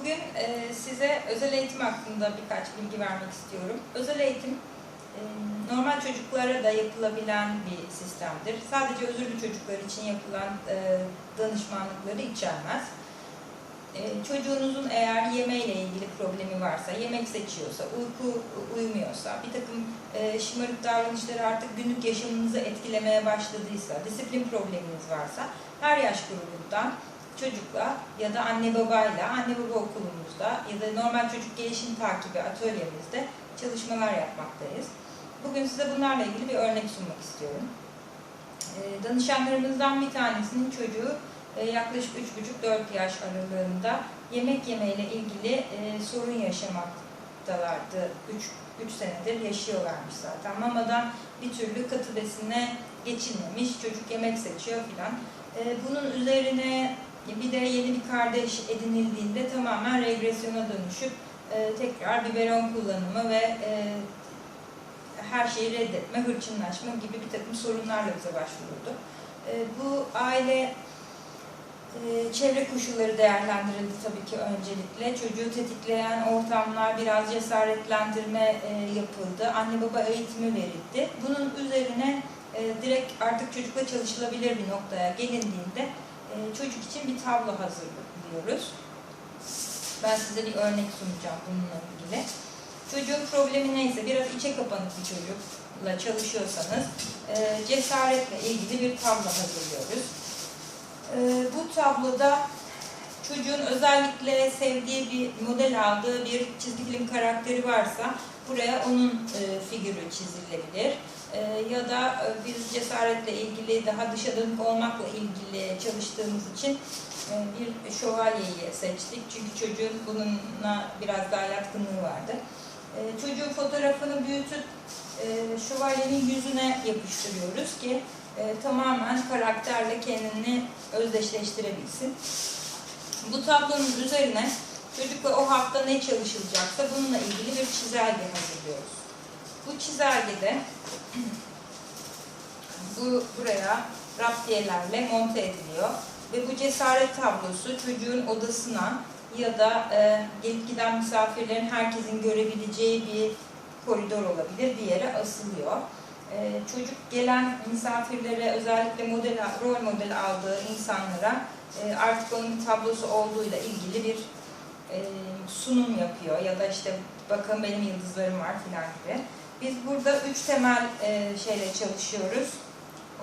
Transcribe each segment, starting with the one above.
Bugün e, size özel eğitim hakkında birkaç bilgi vermek istiyorum. Özel eğitim e, normal çocuklara da yapılabilen bir sistemdir. Sadece özürlü çocuklar için yapılan e, danışmanlıkları içermez. E, çocuğunuzun eğer yemeğiyle ilgili problemi varsa, yemek seçiyorsa, uyku uyumuyorsa, bir takım e, şımarık davranışları artık günlük yaşamınızı etkilemeye başladıysa, disiplin probleminiz varsa her yaş grubundan çocukla ya da anne babayla, anne baba okulumuzda ya da normal çocuk gelişim takibi atölyemizde çalışmalar yapmaktayız. Bugün size bunlarla ilgili bir örnek sunmak istiyorum. Ee, Danışanlarımızdan bir tanesinin çocuğu e, yaklaşık 3,5-4 yaş aralığında yemek yemeyle ilgili e, sorun yaşamaktalardı. 3, 3 senedir yaşıyorlarmış zaten. Mamadan bir türlü katı besine geçilmemiş, çocuk yemek seçiyor filan. E, Bunun üzerine bir de yeni bir kardeş edinildiğinde tamamen regresyona dönüşüp e, tekrar biberon kullanımı ve e, her şeyi reddetme, hırçınlaşma gibi bir takım sorunlarla bize başvuruldu. E, bu aile e, çevre koşulları değerlendirildi tabii ki öncelikle. Çocuğu tetikleyen ortamlar, biraz cesaretlendirme e, yapıldı. Anne baba eğitimi verildi. Bunun üzerine e, direkt artık çocukla çalışılabilir bir noktaya gelindiğinde e, çocuk için bir tablo hazırlıyoruz. Ben size bir örnek sunacağım bununla ilgili. Çocuğun problemi neyse, biraz içe kapanık bir çocukla çalışıyorsanız e, cesaretle ilgili bir tablo hazırlıyoruz. E, bu tabloda çocuğun özellikle sevdiği bir model aldığı bir çizgi film karakteri varsa buraya onun e, figürü çizilebilir. E, ya da e, biz cesaretle ilgili daha dışa dönük olmakla ilgili çalıştığımız için e, bir şövalyeyi seçtik. Çünkü çocuğun bununla biraz daha yatkınlığı vardı. E, çocuğun fotoğrafını büyütüp şövalyenin yüzüne yapıştırıyoruz ki tamamen karakterle kendini özdeşleştirebilsin. Bu tablonun üzerine çocukla o hafta ne çalışılacaksa bununla ilgili bir çizelge hazırlıyoruz. Bu çizelgede bu buraya raptiyelerle monte ediliyor ve bu cesaret tablosu çocuğun odasına ya da e, gelip giden misafirlerin herkesin görebileceği bir koridor olabilir bir yere asılıyor. E, çocuk gelen misafirlere özellikle model rol model aldığı insanlara e, artık onun tablosu olduğuyla ilgili bir e, sunum yapıyor ya da işte bakın benim yıldızlarım var filan gibi. Biz burada üç temel e, şeyle çalışıyoruz.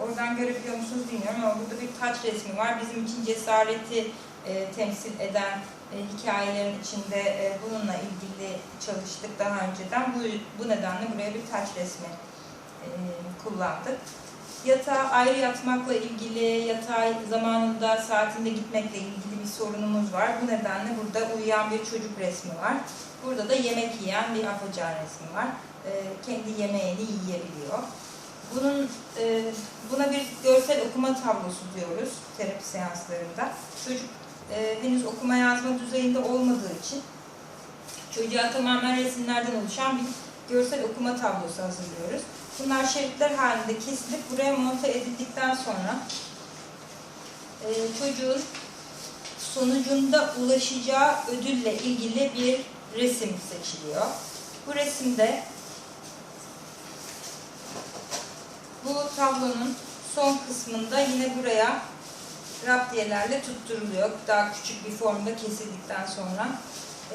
Oradan görebiliyor musunuz bilmiyorum ama burada bir taç resmi var. Bizim için cesareti e, temsil eden e, hikayelerin içinde e, bununla ilgili çalıştık daha önceden. Bu, bu nedenle buraya bir taç resmi e, kullandık. Yatağa ayrı yatmakla ilgili, yatağa zamanında saatinde gitmekle ilgili bir sorunumuz var. Bu nedenle burada uyuyan bir çocuk resmi var. Burada da yemek yiyen bir afacan resmi var. E, kendi yemeğini yiyebiliyor. Bunun e, buna bir görsel okuma tablosu diyoruz terapi seanslarında. Çocuk e, henüz okuma yazma düzeyinde olmadığı için çocuğa tamamen resimlerden oluşan bir görsel okuma tablosu hazırlıyoruz. Bunlar şeritler halinde kesilip buraya monte edildikten sonra e, çocuğun sonucunda ulaşacağı ödülle ilgili bir resim seçiliyor. Bu resimde bu tablonun son kısmında yine buraya raptiyelerle tutturuluyor. Daha küçük bir formda kesildikten sonra.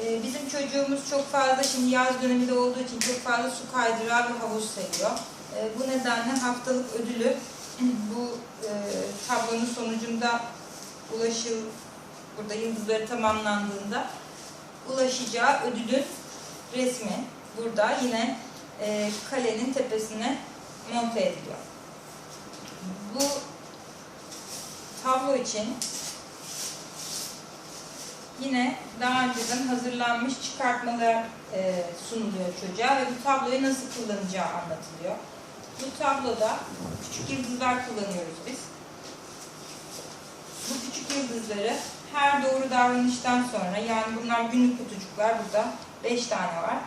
Ee, bizim çocuğumuz çok fazla, şimdi yaz döneminde olduğu için çok fazla su kaydırağı ve havuz seviyor. Ee, bu nedenle haftalık ödülü bu e, tablonun sonucunda ulaşıl, burada yıldızları tamamlandığında ulaşacağı ödülün resmi burada yine e, kalenin tepesine monte ediliyor. Bu tablo için yine daha önceden hazırlanmış çıkartmalar e, sunuluyor çocuğa ve bu tabloyu nasıl kullanacağı anlatılıyor. Bu tabloda küçük yıldızlar kullanıyoruz biz. Bu küçük yıldızları her doğru davranıştan sonra yani bunlar günlük kutucuklar burada 5 tane var.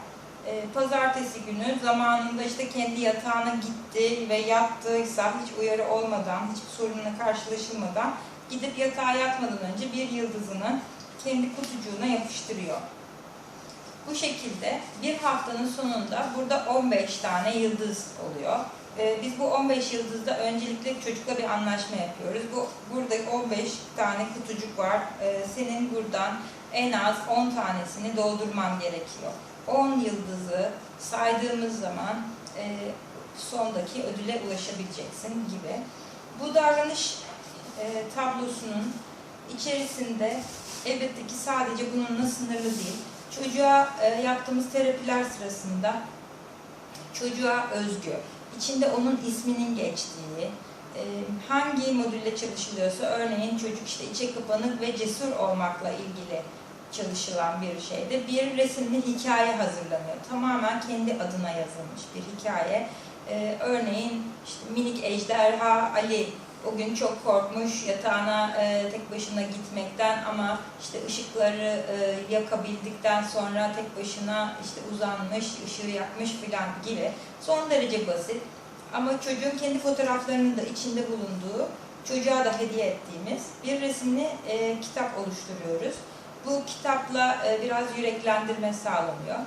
E, pazartesi günü zamanında işte kendi yatağına gitti ve yattıysa hiç uyarı olmadan, hiçbir sorunla karşılaşılmadan gidip yatağa yatmadan önce bir yıldızını kendi kutucuğuna yapıştırıyor. Bu şekilde bir haftanın sonunda burada 15 tane yıldız oluyor. Ee, Biz bu 15 yıldızda öncelikle çocukla bir anlaşma yapıyoruz. Bu burada 15 tane kutucuk var. Ee, Senin buradan en az 10 tanesini doldurman gerekiyor. 10 yıldızı saydığımız zaman e, sondaki ödüle ulaşabileceksin gibi. Bu davranış e, tablosunun içerisinde elbette ki sadece bununla sınırlı değil. Çocuğa e, yaptığımız terapiler sırasında çocuğa özgü, içinde onun isminin geçtiği, e, hangi modülle çalışılıyorsa örneğin çocuk işte içe kapanık ve cesur olmakla ilgili çalışılan bir şeyde bir resimli hikaye hazırlanıyor. Tamamen kendi adına yazılmış bir hikaye. E, örneğin işte minik ejderha Ali o gün çok korkmuş yatağına e, tek başına gitmekten ama işte ışıkları e, yakabildikten sonra tek başına işte uzanmış, ışığı yakmış filan gibi son derece basit ama çocuğun kendi fotoğraflarının da içinde bulunduğu çocuğa da hediye ettiğimiz bir resimli e, kitap oluşturuyoruz. Bu kitapla e, biraz yüreklendirme sağlanıyor.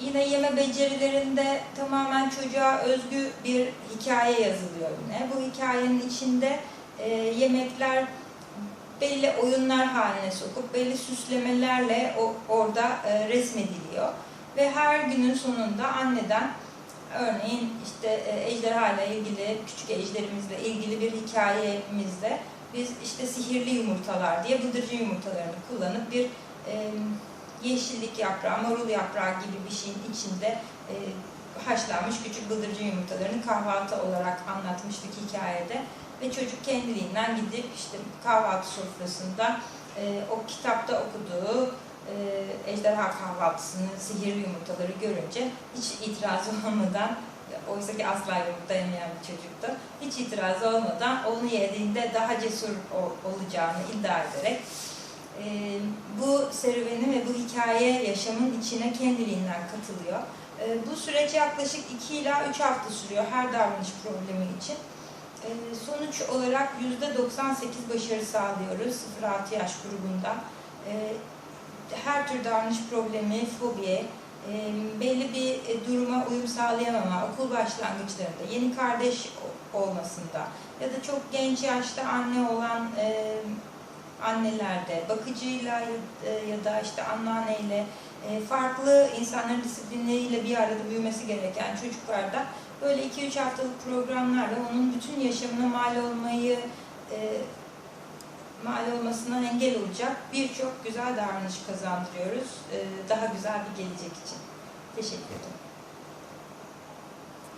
Yine yeme becerilerinde tamamen çocuğa özgü bir hikaye yazılıyor yine. Bu hikayenin içinde e, yemekler belli oyunlar haline sokup belli süslemelerle o, orada e, resmediliyor. Ve her günün sonunda anneden örneğin işte e, ejderha ile ilgili, küçük ejderimizle ilgili bir hikayemizde biz işte sihirli yumurtalar diye bıldırcın yumurtalarını kullanıp bir e, yeşillik yaprağı, marul yaprağı gibi bir şeyin içinde e, haşlanmış küçük bıldırcın yumurtalarını kahvaltı olarak anlatmıştık hikayede. Ve çocuk kendiliğinden gidip işte kahvaltı sofrasında e, o kitapta okuduğu e, ejderha kahvaltısını, sihirli yumurtaları görünce hiç itirazı olmadan oysa ki asla yumurta yemeyen bir çocuktu. Hiç itirazı olmadan onu yediğinde daha cesur ol- olacağını iddia ederek e, bu serüveni ve bu hikaye yaşamın içine kendiliğinden katılıyor. E, bu süreç yaklaşık 2 ila 3 hafta sürüyor her davranış problemi için. E, sonuç olarak %98 başarı sağlıyoruz 0-6 yaş grubunda. E, her tür davranış problemi, fobi, e, belli bir e, duruma uyum sağlayamama, okul başlangıçlarında, yeni kardeş olmasında ya da çok genç yaşta anne olan e, annelerde, bakıcıyla ya- e, ya da işte anneanneyle, e, farklı insanların disiplinleriyle bir arada büyümesi gereken çocuklarda böyle 2-3 haftalık programlarla onun bütün yaşamına mal olmayı e, mal olmasına engel olacak birçok güzel davranış kazandırıyoruz. Daha güzel bir gelecek için. Teşekkür ederim.